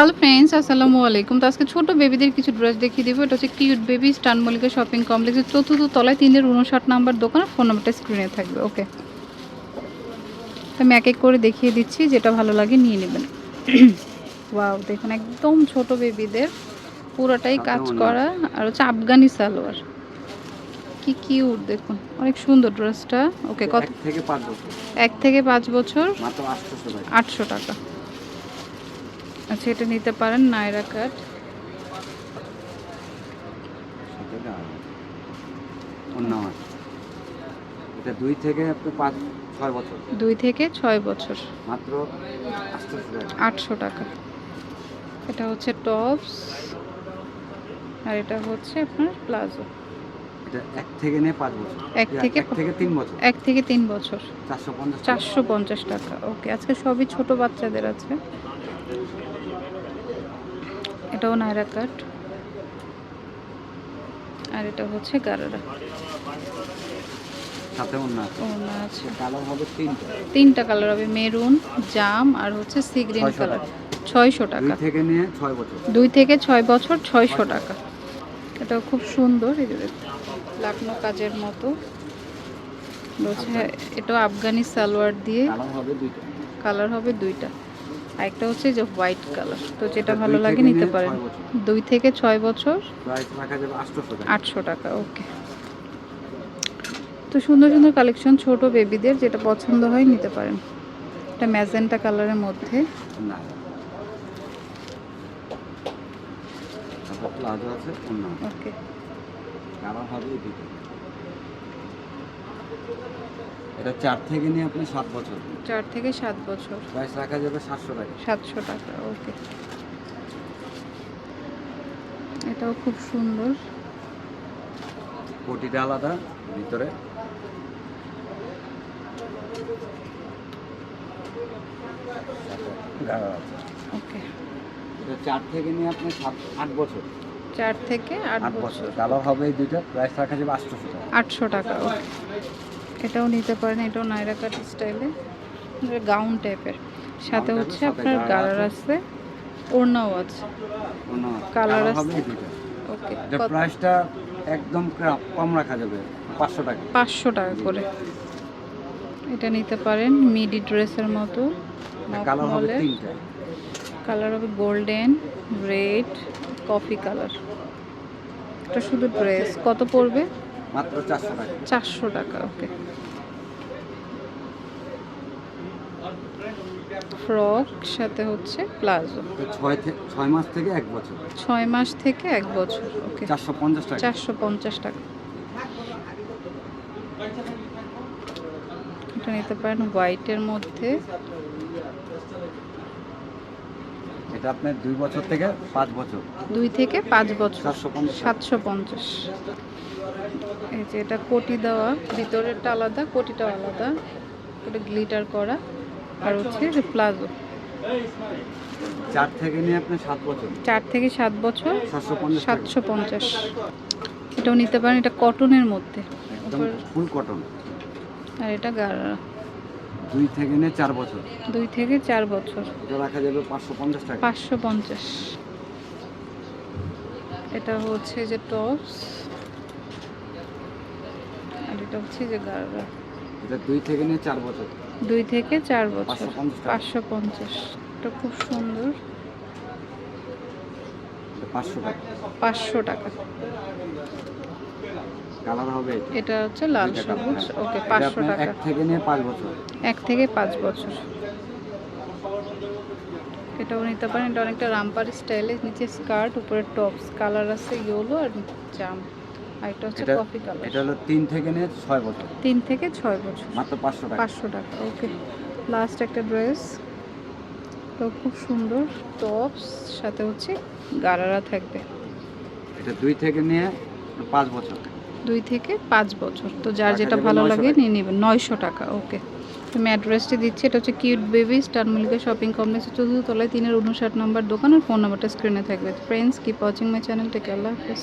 Hello friends আসসালামু আলাইকুম। তো আজকে ছোটো বেবিদের কিছু ড্রেস দেখিয়ে দেবো। এটা হচ্ছে কিউট বেবি স্টান মল্লিকা শপিং কমপ্লেক্সের চতুর্থ তলায় তিনের উনষাট নাম্বার দোকান ফোন নাম্বারটা স্ক্রিনে থাকবে ওকে? তো আমি এক এক করে দেখিয়ে দিচ্ছি যেটা ভালো লাগে নিয়ে নেবেন। ওয়াও দেখুন একদম ছোট বেবিদের। পুরোটাই কাজ করা। আর হচ্ছে আফগানি সালোয়ার। কি কিউট দেখুন। অনেক সুন্দর ড্রেসটা। ওকে কত? এক থেকে পাঁচ বছর। এক থেকে পাঁচ বছর। আটশো টাকা। আচ্ছা এটা নিতে পারেন নায়রা কাট। এটা দুই থেকে পাঁচ ছয় বছর। দুই থেকে ছয় বছর। মাত্র আটশো টাকা। এটা হচ্ছে টপস আর এটা হচ্ছে আপনার প্লাজো। এক থেকে নিয়ে পাঁচ বছর। এক থেকে থেকে তিন বছর। এক থেকে তিন বছর। চারশো পঞ্চাশ টাকা ওকে। আজকে সবই ছোট বাচ্চাদের আছে। এটাও নায়রা কাট। আর এটা হচ্ছে গারারা। তিনটা। তিনটা কালার হবে মেরুন জাম আর হচ্ছে সি গ্রিন কালার ছয়শো টাকা। থেকে নিয়ে ছয় বছর। দুই থেকে ছয় বছর ছয়শো টাকা। এটাও খুব সুন্দর এই লাকনো কাজের মতো। এটাও আফগানি সালোয়ার দিয়ে। কালার হবে দুইটা। আরেকটা হচ্ছে যে হোয়াইট কালার। তো যেটা ভালো লাগে নিতে পারেন। দুই থেকে ছয় বছর? আটশো টাকা ওকে। তো সুন্দর সুন্দর কালেকশন ছোট বেবিদের যেটা পছন্দ হয় নিতে পারেন। এটা ম্যাজেন্টা কালারের মধ্যে। ওকে কালার হবে এই দুটো এটা চার থেকে নিয়ে আপনি সাত বছর। চার থেকে সাত বছর। প্রাইস রাখা যাবে সাতশো টাকা। সাতশো টাকা ওকে। এটাও খুব সুন্দর। কোটিটা আলাদা ভিতরে। ওকে। এটা চার থেকে নিয়ে আপনি সাত আট বছর। চার থেকে আট বছর। কালার হবে এই দুইটা প্রাইস রাখা যাবে আটশোশো টাকা। আটশো টাকা ওকে। এটাও নিতে পারেন এটাও নাইরা কাট স্টাইলে গাউন টাইপের সাথে হচ্ছে আপনার কালার আছে। ওড়নাও আছে। কালার আছে। ওকে প্রাইসটা একদম কম রাখা যাবে পাঁচশো টাকা। পাঁচশো টাকা করে। এটা নিতে পারেন মিডি ড্রেসের মতো কালার হবে তিনটা। কালার হবে গোল্ডেন রেড কফি কালার এটা শুধু ড্রেস কত পড়বে? মাত্র চারশো টাকা। চারশো টাকা ওকে ফ্রক সাথে হচ্ছে প্লাজো। ছয় মাস থেকে এক বছর? ছয় মাস থেকে এক বছর ওকে। চারশো পঞ্চাশ টাকা। চারশো পঞ্চাশ টাকা। এটা নিতে পারেন হোয়াইটের মধ্যে। এটা আপনার দুই বছর থেকে পাঁচ বছর? দুই থেকে পাঁচ বছর। সাতশো পঞ্চাশ। এই যে এটা কোটি দেওয়া ভিতরেরটা আলাদা কোটিটা আলাদা। এটা গ্লিটার করা। আর হচ্ছে যে প্লাজো। চার থেকে নিয়ে আপনি সাত বছর। চার থেকে সাত বছর সাতশো পঞ্চাশ এটাও নিতে পারেন এটা কটনের মধ্যে। ফুল কটন। আর এটা গাড়া দুই থেকে নিয়ে চার বছর। দুই থেকে চার বছর। এটা রাখা যাবে পাঁচশো পঞ্চাশ টাকা। পাঁচশো পঞ্চাশ। এটা হচ্ছে যে টপস। আর এটা হচ্ছে যে গাড়া এটা দুই থেকে নিয়ে চার বছর। দুই থেকে চার বছর। পাঁচশো পঞ্চাশ এটা খুব সুন্দর। পাঁচশো টাকা। পাঁচশো টাকা। কালার হবে এটা। হচ্ছে লাল সবুজ। হ্যাঁ। ওকে পাঁচশো টাকা। এক থেকে নিয়ে পাঁচ বছর। এক থেকে পাঁচ বছর। এটাও নিতে পারেন। এটা অনেকটা রামপার স্টাইলে। নিচে স্কার্ট উপরে টপস। কালার আছে ইয়েলো আর জাম। আর এটা হচ্ছে কফি কালার এটা হলো তিন থেকে নিয়ে বছর। থেকে মাত্র টাকা। ওকে। লাস্ট একটা ড্রেস তো খুব সুন্দর টপস সাথে হচ্ছে গারারা থাকবে। এটা থেকে নিয়ে বছর। থেকে বছর। তো যার যেটা ভালো লাগে নিয়ে নেবেন। নয়শো টাকা ওকে। আমি অ্যাড্রেসটি দিচ্ছি। এটা হচ্ছে cute baby star Mallika shopping কমপ্লেক্সের চতুর্থ তলায় তিনের উনষাট নম্বর দোকান। আর ফোন নাম্বারটা স্ক্রিনে থাকবে। Friends keep watching my channel take আল্লাহ হাফেজ।